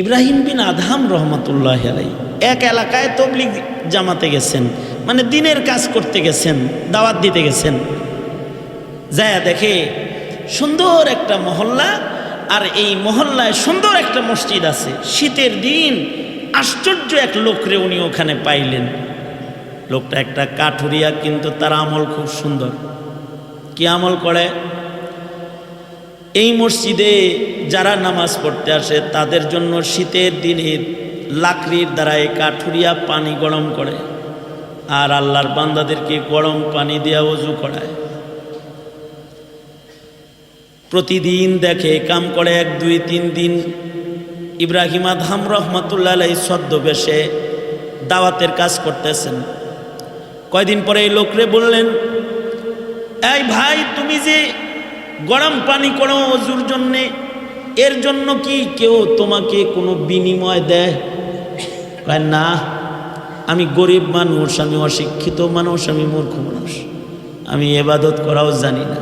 ইব্রাহিম বিন Adham রহমতুল্লাহ আলাই এক এলাকায় তবলিগ জামাতে গেছেন মানে দিনের কাজ করতে গেছেন, দাওয়াত দিতে গেছেন। যায় দেখে সুন্দর একটা মহল্লা, আর এই মহল্লায় সুন্দর একটা মসজিদ আছে। শীতের দিন আশ্চর্য এক লোকরে উনি ওখানে পাইলেন। লোকটা একটা কাঠুরিয়া, কিন্তু তার আমল খুব সুন্দর। কি আমল করে? এই মসজিদে যারা নামাজ পড়তে আসে, তাদের জন্য শীতের দিনে লাকড়ির দ্বারায় কাঠুরিয়া পানি গরম করে। আর আল্লাহর বান্দাদেরকে গরম পানি দেওয়া অজু করায়। প্রতিদিন দেখে, কাম করে এক, দুই, তিন দিন। ইব্রাহিম আদহাম রহমতুল্লাহ ছদ্মবেশে দাওয়াতের কাজ করতেছেন। কয়দিন পরে এই লোকরে বললেন, এই ভাই, তুমি যে গরম পানি করো অজুর জন্যে। এর জন্য কি কেউ তোমাকে কোনো বিনিময় দেয়? না, আমি গরিব মানুষ, আমি অশিক্ষিত মানুষ, আমি মূর্খ মানুষ। আমি এবাদত করাও জানি না।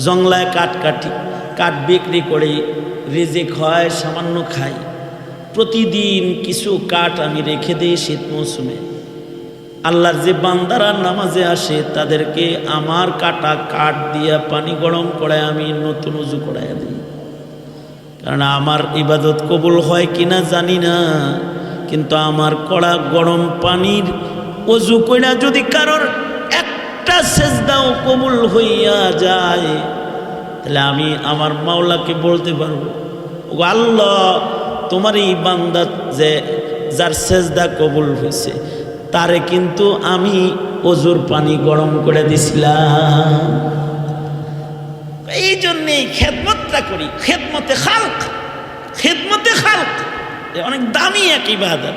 জংলায় কাঠ কাটি, কাঠ বিক্রি করে, রেজেক হয়, সামান্য খাই। প্রতিদিন কিছু কাঠ আমি রেখে দিই শীত মৌসুমে। আল্লাহর যে বান্দারা নামাজে আসে, তাদেরকে আমার কাটা কাঠ দিয়া পানি গরম করায় আমি নতুন উজু করাই দিই। কারণ আমার ইবাদত কবুল হয় কিনা জানি না, কিন্তু আমার কড়া গরম পানির অজু কইরা যদি কারোর একটা সেজদাও কবুল হইয়া যায়, তাহলে আমি আমার মাওলাকে বলতে পারব ও আল্লাহ, তোমার এই বান্দা যে, যার সেজদা কবুল হয়েছে তারে কিন্তু আমি অজুর পানি গরম করে দিছিলাম। এই জন্যেই খেদমতটা করি। খেদমতে খালক। খেদমতে খালক। অনেক দামি এক ইবাদত।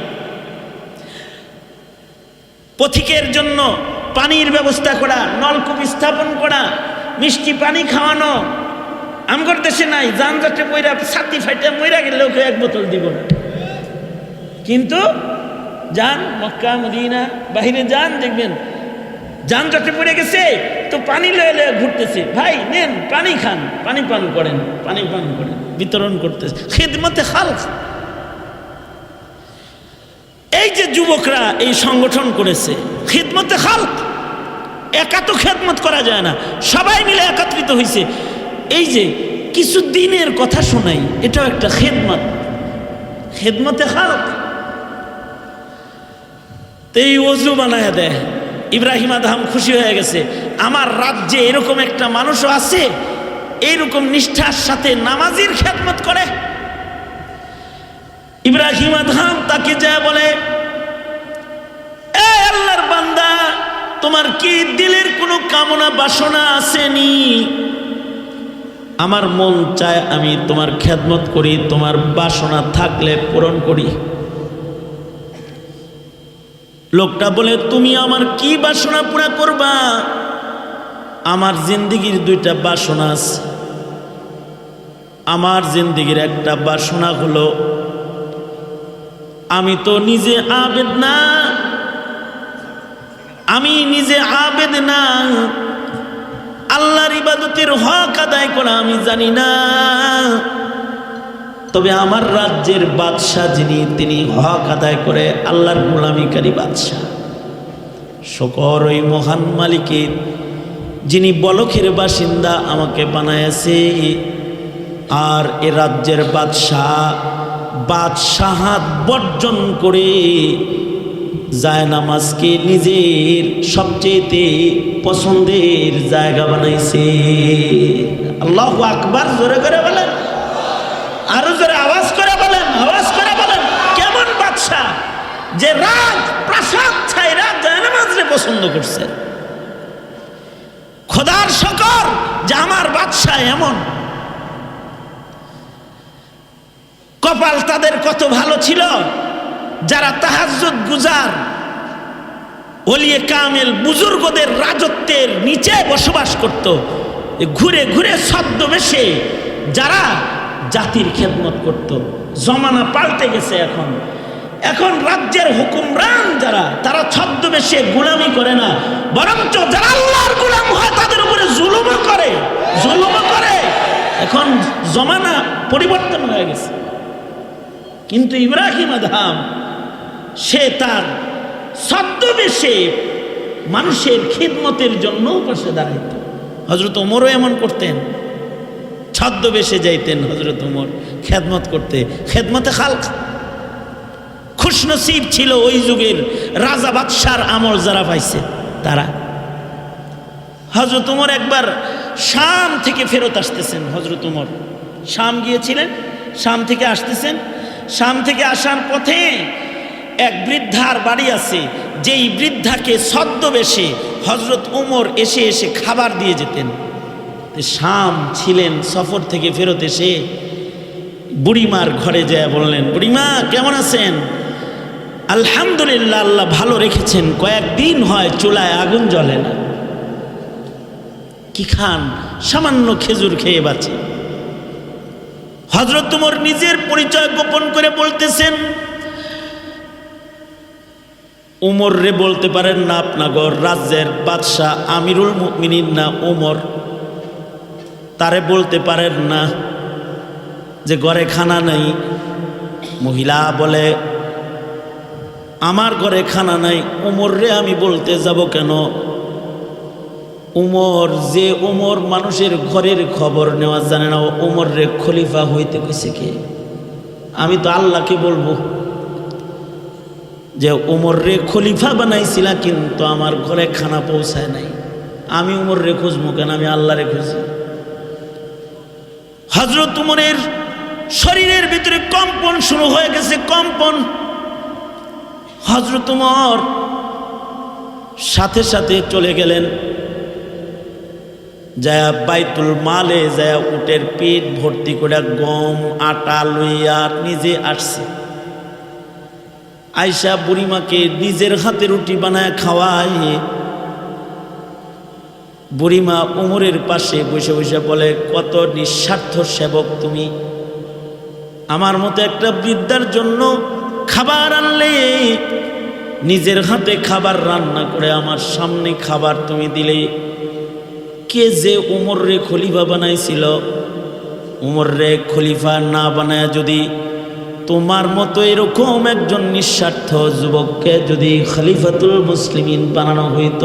পথিকের জন্য পানির ব্যবস্থা করা, নলকূপ স্থাপন করা, মিষ্টি পানি খাওয়ানো। আমগর দেশে নাই, যানজটে বইরা ছাতি ফাইটে মইরা গেলে ওকে এক বোতল দিব না। কিন্তু যান মক্কা, মদিনা, বাহিরে যান দেখবেন। যান যানজটে পড়ে গেছে, তো পানি লয়ে লয়ে ঘুরতেছে। ভাই, নেন, পানি খান। পানি পান করেন, পানি পান করেন, বিতরণ করতেছে। খেদমতে খাল এই যে যুবকরা এই সংগঠন করেছে, খিদমতে খালক। একা তো খেদমত করা যায় না। সবাই মিলে একত্রিত হয়েছে এই যে কিছু দিনের কথা শোনাই, এটাও একটা খেদমত। খেদমতে খালক। এই অজু বানায় দেয় ইব্রাহিম আদহাম খুশি হয়ে গেছে। আমার রাজ্যে এরকম একটা মানুষও আছে এইরকম নিষ্ঠার সাথে নামাজির খেদমত করে। ইব্রাহিম আদহাম তাকে যা বলে আল্লাহর বান্দা, তোমার কি দিলের কোনো কামনা বাসনা আসেনি? আমার মন চায় আমি তোমার খেদমত করি, তোমার বাসনা থাকলে পূরণ করি। লোকটা বলে, তুমি আমার কি বাসনা পুরা করবা? আমার জিন্দিগির দুইটা বাসনা আছে। আমার জিন্দিগির একটা বাসনা হলো, আমি তো নিজে আবেদ না, আমি নিজে আবেদ না। আল্লাহর ইবাদতের হক আদায় করা আমি জানি না। তবে আমার রাজ্যের বাদশাহ যিনি, তিনি হক আদায় করে আল্লাহর গোলামিকারী বাদশাহ। শকর ওই মহান মালিকের, যিনি বলখের বাসিন্দা আমাকে বানায়াছে আর এ রাজ্যের বাদশাহ বাদশাহাত বর্জন করে জায়নামাজকে নিজের সবচেয়েতে পছন্দের জায়গা বানাইছে। আল্লাহ আকবার, জোরে করে বলেন আরও জোরে আওয়াজ করে বলেন আওয়াজ করে বলেন কেমন বাদশাহ যে রাজ প্রাসাদ ছাইরা জায়নামাজরে পছন্দ করছে। খোদার শকর যে আমার বাদশাহ এমন। কপাল তাদের কত ভালো ছিল, যারা তাহাজ্জুদ গুজার, ওলিয়ে কামেল বুজুর্গদের রাজত্বের নিচে বসবাস করত ঘুরে ঘুরে ছদ্মবেশে যারা জাতির খেদমত করত। জমানা পাল্টে গেছে এখন। এখন রাজ্যের হুকুমরান যারা, তারা ছদ্মবেশে গুলামি করে না। বরঞ্চ যারা আল্লাহর গুলাম হয়, তাদের উপরে জুলুমও করে জুলুমও করে। এখন জমানা পরিবর্তন হয়ে গেছে। কিন্তু ইব্রাহিম আধাম সে তার ছদ্মবেশে মানুষের খিদমতের জন্য পাশে দাঁড়াইত। হজরত ওমরও এমন করতেন। ছদ্মবেশে যাইতেন হজরত ওমর, খেদমত করতে। খেদমতে খালক। খুশনসিব ছিল ওই যুগের রাজা বাদশার আমল যারা পাইছে, তারা। হজরত উমর একবার শাম থেকে ফেরত আসতেছেন হজরত উমর। শাম গিয়েছিলেন, শাম থেকে আসতেছেন। শাম থেকে আসার পথে এক বৃদ্ধার বাড়ি আছে, যেই বৃদ্ধাকে ছদ্মবেশে হজরত উমর এসে এসে খাবার দিয়ে যেতেন। শাম ছিলেন সফর থেকে ফেরত এসে বুড়িমার ঘরে যায় বললেন, বুড়িমা, কেমন আছেন? আলহামদুলিল্লাহ আল্লাহ ভালো রেখেছেন। কয়েকদিন হয় চুলায় আগুন জ্বলে না। কি খান? সামান্য খেজুর খেয়ে বাঁচে। হজরত তোমার নিজের পরিচয় গোপন করে বলতেছেন, উমর রে বলতে পারেন না আপনাগর, রাজ্যের বাদশাহ আমিরুল মুমিনিন না উমর। তারে বলতে পারেন না যে ঘরে খানা নেই। মহিলা বলে আমার ঘরে খানা নাই, উমর রে আমি বলতে যাব কেন? উমর, যে উমর মানুষের ঘরের খবর নেওয়া জানে না উমর রে খলিফা হইতে কইছে কে? আমি তো আল্লাহকে বলব যে উমর রে খলিফা বানাইছিলা, কিন্তু আমার ঘরে খানা পৌঁছায় নাই। আমি উমর রে খুঁজবো কেন? আমি আল্লাহ রে খুঁজি। হজরত উমরের শরীরের ভিতরে কম্পন শুরু হয়ে গেছে, কম্পন। হজরত উমর সাথে সাথে চলে গেলেন। যায়া বাইতুল মালে, যায়া উটের পিঠ ভর্তি করে গম, আটা, লইয়া নিজে আসছে। আয়সা বুড়িমাকে নিজের হাতে রুটি বানায় খাওয়ায়। বুড়িমা উমরের পাশে বসে বসে বলে, কত নিঃস্বার্থ সেবক তুমি। আমার মতো একটা বৃদ্ধার জন্য খাবার আনলে, নিজের হাতে খাবার রান্না করে আমার সামনে খাবার তুমি দিলে। কে যে উমর রে খলিফা বানাইছিল উমর রে খলিফা না বানায় যদি তোমার মতো এরকম একজন নিঃস্বার্থ যুবককে যদি খলিফাতুল মুসলিমিন বানানো হইত,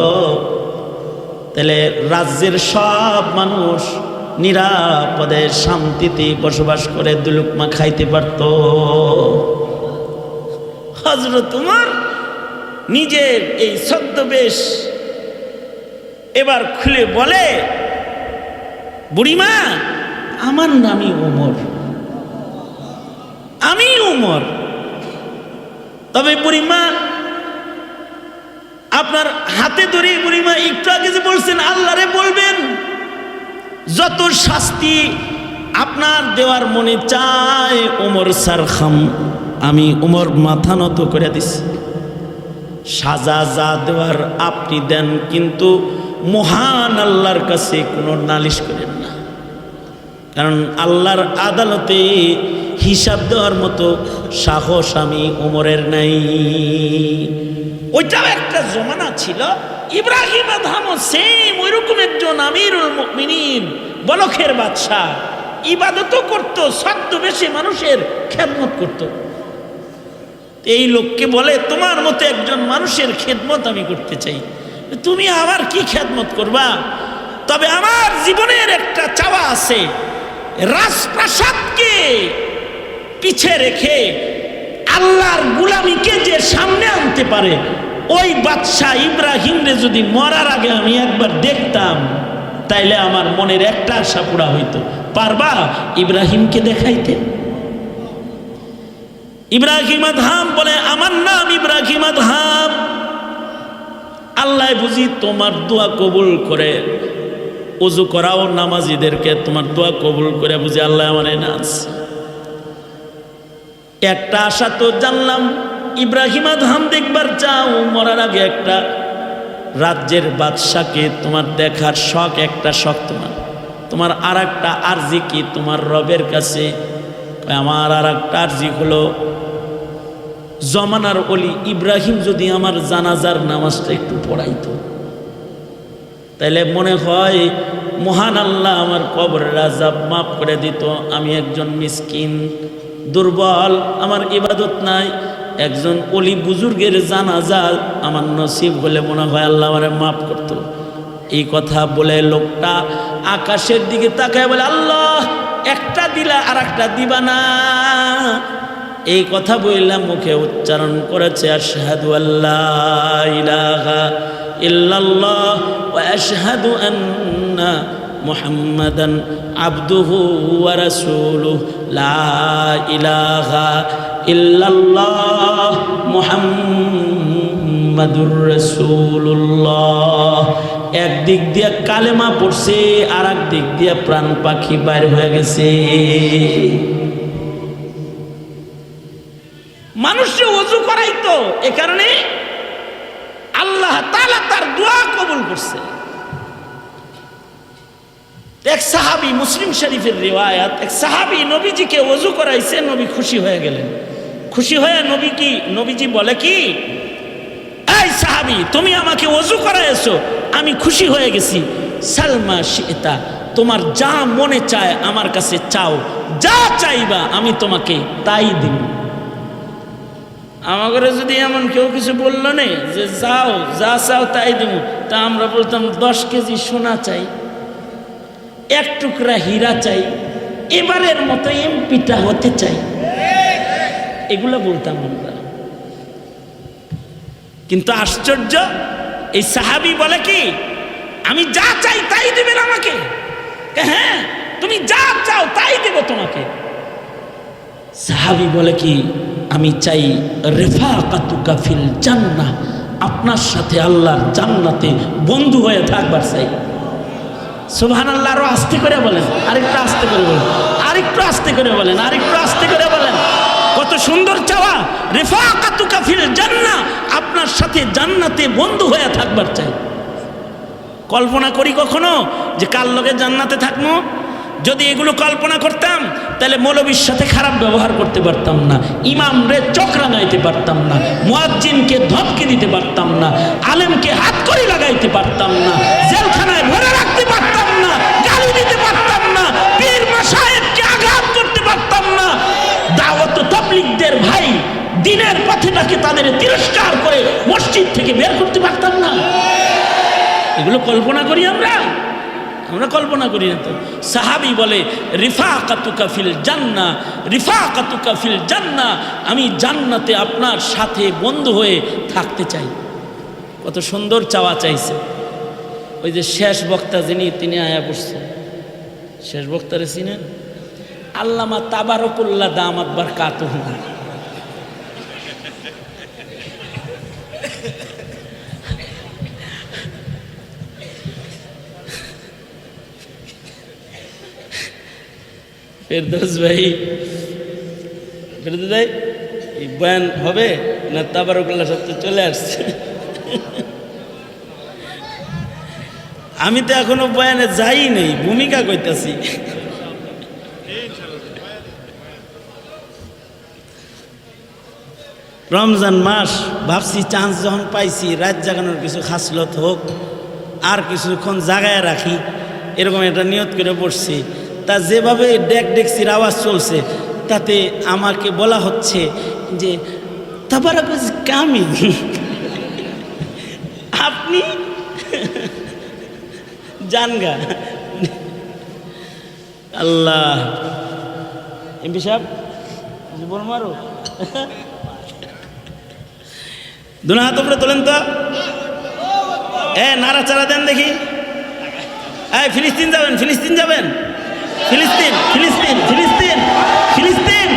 তাহলে রাজ্যের সব মানুষ নিরাপদে শান্তিতে বসবাস করে দুলুকমা খাইতে পারত। হজরত তোমার নিজের এই ছদ্মবেশ এবার খুলে বলে, বুড়িমা, আমার নামই ওমর আমি উমর। তবে বুড়িমা, আপনার হাতে ধরে বুড়িমা একটু আগে যে বলছেন, আল্লাহরে বলবেন, যত শাস্তি আপনার দেওয়ার মনে চায় ওমর সার খাম আমি উমর মাথা নত করে দিছি। সাজা যা দেওয়ার আপনি দেন, কিন্তু মহান আল্লাহর কাছে কোনো নালিশ করেন না। কারণ আল্লাহর আদালতে হিসাব দেওয়ার মতো সাহস আমি উমরের নাই। ওইটাও একটা জমানা ছিল। ইব্রাহিম আধামও সেম ওইরকম একজন আমিরুল মুমিনিন, বলখের বাদশাহ। ইবাদতও করত, ছদ্মবেশে মানুষের খেদমত করত। এই লোককে বলে, তোমার মতো একজন মানুষের খেদমত আমি করতে চাই। তুমি আবার কি খেদমত করবা? তবে আমার জীবনের একটা চাওয়া আছে, রাজপ্রাসাদকে পিছে রেখে আল্লাহর গুলামিকে যে সামনে আনতে পারে, ওই বাদশাহ ইব্রাহিমরে যদি মরার আগে আমি একবার দেখতাম, তাইলে আমার মনের একটা আশা পুরা হইতো। পারবা ইব্রাহিমকে দেখাইতে? ইব্রাহিম আধাম বলে, আমার নাম ইব্রাহিম আধাম আল্লাহ বুঝি তোমার দোয়া কবুল করে। উজু করাও নামাজিদেরকে, তোমার দোয়া কবুল করে বুঝি আল্লাহ আমার নাচ একটা আশা তো জানলাম, ইব্রাহিম আধাম দেখবার চাও, মরার আগে একটা। রাজ্যের বাদশাকে তোমার দেখার শখ, একটা শখ তোমার। তোমার আর একটা আর্জি কি তোমার রবের কাছে? আমার আর একটা আর্জি হলো, জমানার অলি ইব্রাহিম যদি আমার জানাজার নামাজটা একটু পড়াইতো। তাইলে মনে হয়, মহান আল্লাহ আমার কবরের আজাব মাফ করে দিত, আমি একজন মিসকিন, দুর্বল, আমার ইবাদত নাই, একজন অলি বুজুর্গের জানাজা আমার নসিব হলে মনে হয় আল্লাহ আমারে মাফ করতো। এই কথা বলে লোকটা আকাশের দিকে তাকায় বলে, আল্লাহ, একটা দিলা আর একটা দিবা না এই কথা বললাম মুখে উচ্চারণ করেছে, আশহাদু আল্লাহ ইলাহা ইল্লাল্লাহ ওয়া আশহাদু আন্না মুহাম্মাদান আবদুহু ওয়া রাসূলুহু। লা ইলাহা ইল্লাল্লাহ মুহাম্মাদুর রাসূলুল্লাহ। একদিক দিয়ে কালেমা পড়ছে আর দিয়ে প্রাণ পাখি বাইর হয়ে গেছে। অজু করাইতো এ কারণে আল্লাহ তাআলা তার দোয়া কবুল করছে। এক সাহাবি মুসলিম শরীফের রিওয়ায়াত, এক সাহাবি নবীজিকে অজু করাইছে, নবী খুশি হয়ে গেলেন। খুশি হয়ে নবী কি, নবীজি বলে কি এই সাহাবি, তুমি আমাকে অজু করাইছো আমি খুশি হয়ে গেছি। সালমা শিতা, তোমার যা মনে চায় আমার কাছে চাও। যা চাইবা আমি তোমাকে তাই দিব। আমাকে যদি এমন কেউ কিছু বলল নে, যে যাও, যা চাও তাই দিব। তা আমরা বলতাম, দশ কেজি সোনা চাই, এক টুকরা হীরা চাই, এবারের মতো এমপিটা হতে চাই। এগুলো বলতাম আমরা। কিন্তু আশ্চর্য, এই সাহাবি বলে কি, আমি যা চাই তাই দেবেন আমাকে। হ্যাঁ তুমি যা চাও তাই দেব তোমাকে। সাহাবি বলে কি, আমি চাই রেফা কাতুকা ফিল জান্না আপনার সাথে আল্লাহর জান্নাতে বন্ধু হয়ে থাকবার চাই। সুবহান আল্লাহ আরও আস্তে করে বলেন, আরেকটু আস্তে করে বলেন, আরেকটু আস্তে করে বলেন, আরেকটু আস্তে করে বলেন। কত সুন্দর চাওয়া। রেফা কাতুকা ফিল জান্না আপনার সাথে জান্নাতে বন্ধু হয়ে থাকবার চাই। কল্পনা করি কখনো যে কার লগে জান্নাতে থাকব? যদি এগুলো কল্পনা করতাম, তাহলে মৌলবীর সাথে খারাপ ব্যবহার করতে পারতাম না। ইমাম রে চক্রাঙাইতে পারতাম না। মুয়াজ্জিনকে ধপকে দিতে পারতাম না। আলেমকে হাত করে লাগাইতে পারতাম না। জেলখানায় ভরে রাখতে পারতাম পথেটাকে তাদের তিরস্কার করে মসজিদ থেকে বের করতে পারতাম না? এগুলো কল্পনা করি আমরা। আমরা কল্পনা করি না তো। সাহাবি বলে রিফা কাতুকা ফিল জান্না রিফা কাতুকা ফিল জান্না, আমি জান্নাতে আপনার সাথে বন্ধু হয়ে থাকতে চাই। কত সুন্দর চাওয়া চাইছে। ওই যে শেষ বক্তা যিনি, তিনি আয়া পড়ছেন শেষ বক্তারে চিনেন? আল্লামা তাবারকুল্লাহ দামাত বার কাতুহ ফেরদৌস ভাই। ফেরদৌস ভাই, এই বয়ান হবে না তাবারকুল্লাহ সব তো চলে আসছে? আমি তো এখনও বয়ানে যাই নেই, ভূমিকা কইতাছি। রমজান মাস, ভাবছি চান্স যখন পাইছি, রাত জাগানোর কিছু খাসলত হোক, আর কিছুক্ষণ জাগায় রাখি, এরকম একটা নিয়ত করে পড়ছি তা যেভাবে ডেক ডেকসির আওয়াজ চলছে, তাতে আমাকে বলা হচ্ছে যে তাবারা কামি। আপনি জানগা। আল্লাহ। এমপি সাহেব মারো দুনা হাত উপরে তোলেন তো। এ, নাড়াচাড়া দেন দেখি। এই, ফিলিস্তিন যাবেন ফিলিস্তিন যাবেন। ফিলিস্তিন ফিলিস্তিন ফিলিস্তিন ফিলিস্তিন।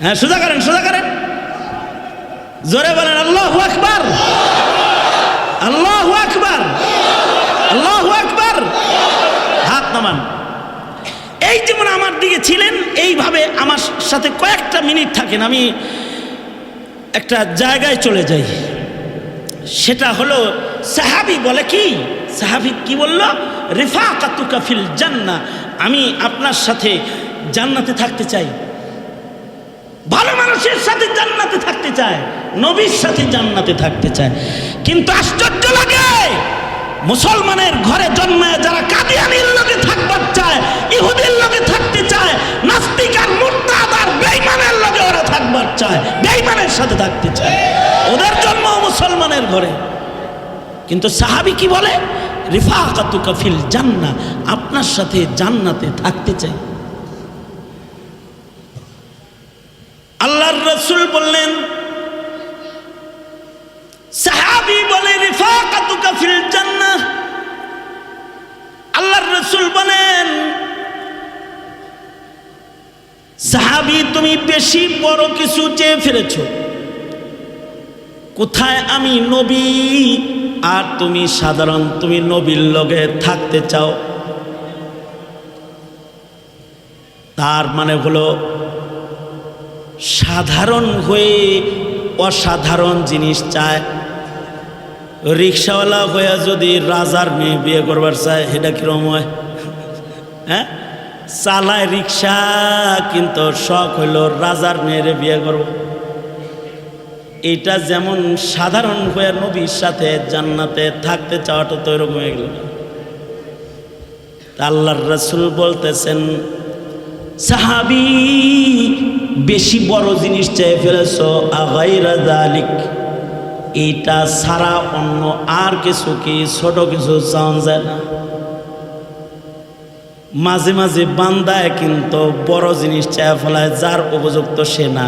হ্যাঁ সোজা করেন সোজা করেন। জোরে বলেন, আল্লাহ আকবার। আল্লাহ আকবার। আল্লাহ আকবার। হাত নামান। এই যেমন আমার দিকে ছিলেন, এইভাবে আমার সাথে কয়েকটা মিনিট থাকেন, আমি একটা জায়গায় চলে যাই। সেটা হলো সাহাবি বলে কি? সাহাবি কি বলল? রিফা কাতুকা ফিল জান্না আমি আপনার সাথে জান্নাতে থাকতে চাই। ভালো মানুষের সাথে জান্নাতে থাকতে চায় নবীর সাথে জান্নাতে থাকতে চায় কিন্তু আশ্চর্য লাগে মুসলমানের ঘরে জন্মায়, যারা কাদিয়ানির লোকে থাকবার চায়, ইহুদির লোকে থাকতে চায়, নাস্তিক আর মুরতাদ আর বেঈমানের লোকে ওরা থাকবার চায়, বেঈমানের সাথে থাকতে চায়। ওদের জন্ম মুসলমানের ঘরে। কিন্তু সাহাবি কি বলে? রিফাকাতু কাফিল জান্না, আপনার সাথে জান্নাতে থাকতে চাই। আল্লাহর রসুল বললেন সাহাবি বলে রিফাকাতু কাফিল জান্নাহ। আল্লাহর রসুল বলেন, সাহাবি, তুমি বেশি বড় কিছু চেয়ে ফেলেছো কোথায় আমি নবী? আর তুমি সাধারণ, তুমি নবীর লগে থাকতে চাও? তার মানে হলো, সাধারণ হয়ে অসাধারণ জিনিস চায়। রিক্সাওয়ালা হয়ে যদি রাজার মেয়ে বিয়ে করবার চায়, সেটা কিরম হয়? হ্যাঁ? চালায় রিক্সা, কিন্তু শখ হইল রাজার মেয়েরে বিয়ে করব। এটা যেমন সাধারণ হয়ে নবীর সাথে জান্নাতে থাকতে চাওয়াটা তো এরকম হয়ে গেল। আল্লাহর রসুল বলতেছেন, সাহাবি, বেশি বড় জিনিস চেয়ে ফেলেছ, আগাইরা দালিক? এইটা সারা অন্য আর কিছু কি? ছোট কিছু চাওয়া যায় না। মাঝে মাঝে বান্দায় কিন্তু বড় জিনিস চেয়ে ফেলায়, যার উপযুক্ত সে না।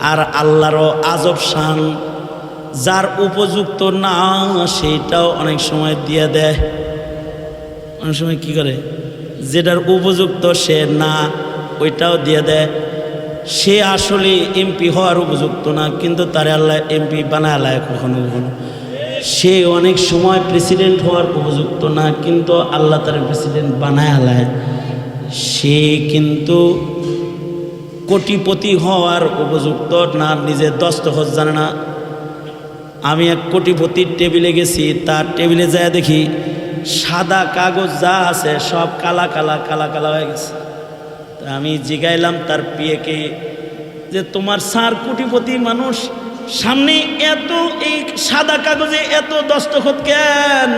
আর আল্লাহরও আজব শান, যার উপযুক্ত না সেইটাও অনেক সময় দিয়ে দেয়। অনেক সময় কি করে? যেটার উপযুক্ত সে না, ওইটাও দিয়ে দেয়। সে আসলে এমপি হওয়ার উপযুক্ত না, কিন্তু তারে আল্লাহ এমপি বানায় লায় কখনো কখনো। সে অনেক সময় প্রেসিডেন্ট হওয়ার উপযুক্ত না, কিন্তু আল্লাহ তার প্রেসিডেন্ট বানায় আলায় সে কিন্তু কোটিপতি হওয়ার উপযুক্ত না নিজের দস্তখত জানে না। আমি এক কোটিপতির টেবিলে গেছি, তার টেবিলে যায় দেখি সাদা কাগজ যা আছে সব কালা কালা কালা কালা হয়ে গেছে। আমি জিগাইলাম তার পিয়েকে যে তোমার সার কোটিপতি মানুষ, সামনে এত এই সাদা কাগজে এত দস্তখত কেন?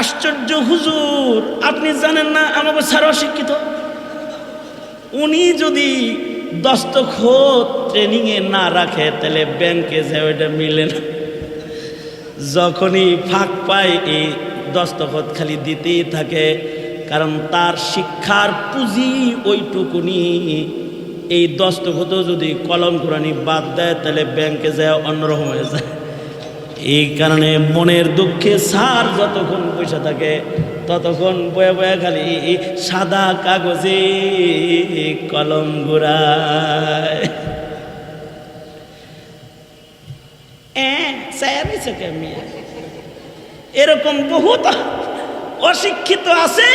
আশ্চর্য হুজুর, আপনি জানেন না আমাকে স্যার অশিক্ষিত? উনি যদি দস্তখত ট্রেনিংয়ে না রাখে, তাহলে ব্যাংকে যে ওইটা মিলে না। যখনই ফাঁক পায়, এই দস্তখত খালি দিতেই থাকে। কারণ তার শিক্ষার পুঁজি ওইটুকুনি। এই দস্তখত যদি কলম কোরআনি বাদ দেয়, তাহলে ব্যাংকে যায়, অন্যরকম হয়ে যায়। এই কারণে মনের দুঃখে সার যতক্ষণ পয়সা থাকে, ততক্ষণ বয়ে বয়ে খালি সাদা কাগজে কলম ঘুরায়? এরকম বহুত অশিক্ষিত আছে।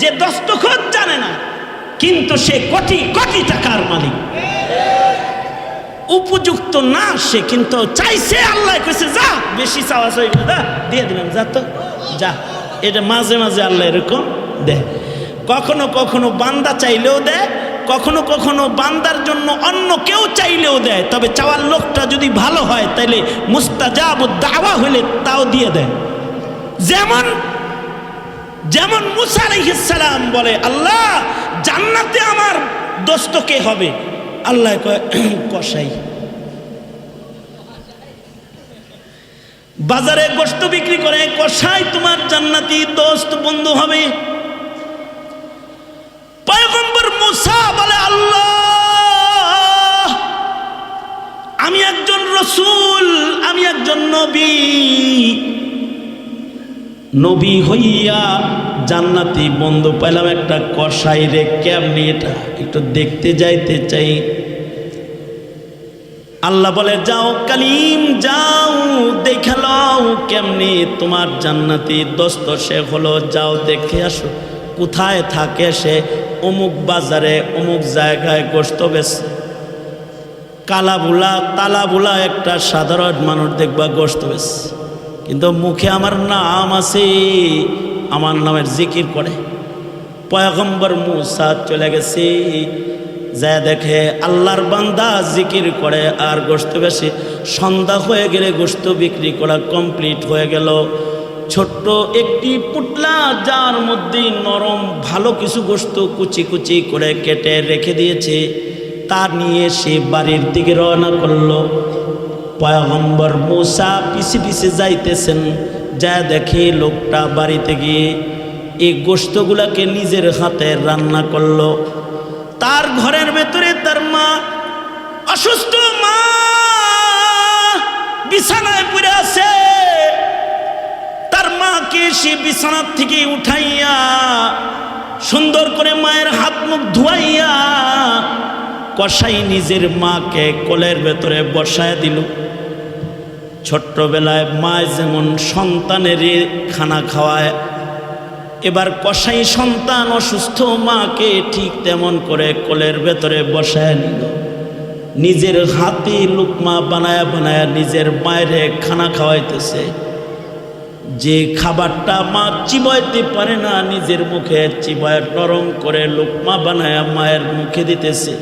যে দস্তখত জানে না, কিন্তু সে কোটি কোটি টাকার মালিক। উপযুক্ত না সে, কিন্তু চাইছে আল্লাহ, কইছে, যা, বেশি চাওয়া চাই দা দিয়ে দিলাম, যা তো, যা। এটা মাঝে মাঝে আল্লাহ এরকম দেয়। কখনো কখনো বান্দা চাইলেও দেয়, কখনো কখনো বান্দার জন্য অন্য কেউ চাইলেও দেয়। তবে চাওয়ার লোকটা যদি ভালো হয় তাহলে মুস্তাজাব দাওয়া হলে তাও দিয়ে দেয়। যেমন যেমন মুসা আলাইহিসসালাম বলে, আল্লাহ, জান্নাতে আমার দোস্ত কে হবে? আল্লাহ কসাই। বাজারে গোস্ত বিক্রি করে, কসাই, তোমার জান্নাতি দোস্ত বন্ধু হবে। মুসা বলে, আল্লাহ, আমি একজন রসুল, আমি একজন নবী। নবী হইয়া জান্নাতি বন্ধু পেলাম একটা কষাই রে, কেমনি এটা? একটু দেখতে যাইতে চাই। আল্লাহ বলে, যাও কালিম, যাও, দেখে লও কেমনি তোমার জান্নাতি দোস্ত সে হলো। যাও দেখে আসো, কোথায় থাকে সে? অমুক বাজারে, অমুক জায়গায় গোস্ত বেছে কালাবুলা, তালাবুলা একটা সাধারণ মানুষ দেখবা গোস্ত বেছে কিন্তু মুখে আমার নাম আছে, আমার নামের জিকির করে। পয়গম্বর মুসা চলে গেছে যা দেখে আল্লাহর বান্দা জিকির করে আর গোস্ত বেশি। সন্ধ্যা হয়ে গেলে গোস্ত বিক্রি করা কমপ্লিট হয়ে গেল। ছোট্ট একটি পুটলা, যার মধ্যে নরম ভালো কিছু গোস্ত কুচি কুচি করে কেটে রেখে দিয়েছে। তা নিয়ে সে বাড়ির দিকে রওনা করল। পয়গম্বর মূসা পিছে পিছে যাইতেছেন। যা দেখে লোকটা বাড়িতে গিয়ে এই গোস্তগুলাকে নিজের হাতে রান্না করল। তার ঘরের ভেতরে তার মা অসুস্থ মা বিছানায় পড়ে আছে। তার মাকে সে বিছানার থেকে উঠাইয়া সুন্দর করে মায়ের হাত মুখ ধুয়াইয়া কষাই নিজের মাকে কোলের ভেতরে বসায় দিল। ছোট্টবেলায় মা যেমন সন্তানের খানা খাওয়ায়, এবার কষাই সন্তান অসুস্থ মাকে ঠিক তেমন করে কোলের ভেতরে বসায় নিল। নিজের হাতে লুকমা বানায়া বানায়া নিজের মায়ের খানা খাওয়াইতেছে। যে খাবারটা মা চিবাইতে পারে না, নিজের মুখে চিবায় নরম করে লুকমা বানায়া মায়ের মুখে দিতেছে।